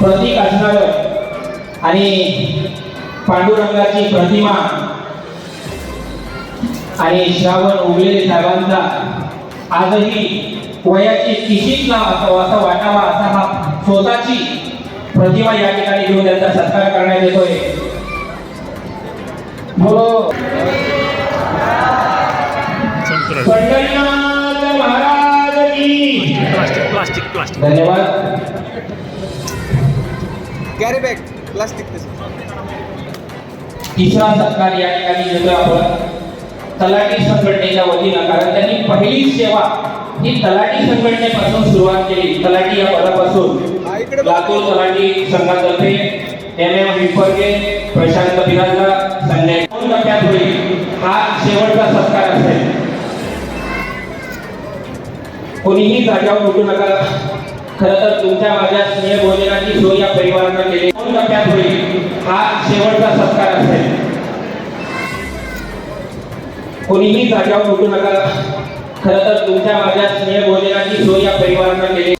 प्रतीक असणार. आणि पांडुरंगाची प्रतिमा. आणि श्रावण उगले साहेबांचा आजही वयाची किशीच ना असा असा वाटावा असा हा स्वतःची प्रतिमा या ठिकाणी घेऊन त्यांचा सत्कार करण्यात येतोय. Plastic plastic plastic. धन्यवाद. कॅरी बॅग प्लास्टिक तिसरा सत्कार या ठिकाणी घेतोय आपण. तलाठी संघटनेच्या वतीनं कारण त्यांनी पहिली सेवा ही तलाठी संघटनेपासून सुरुवात केली. तलाठी या पदापासून. लातूर तलाठी संघातर्फे एम एम विफर्गे प्रशांत बिराजला संजय. दोन टप्प्यात होईल. हा शेवटचा सत्कार असेल. कोणीही जाग्यावर उठू नका. खरं तर तुमच्या माझ्या स्नेह भोजनाची सोय या परिवारानं केली. दोन टप्प्यात होईल हा शेवटचा सत्कार असेल. कोणीही जाग्यावर उठू नका. खरं तर तुमच्या माझ्या स्नेह भोजनाची सोय या परिवारानं केली.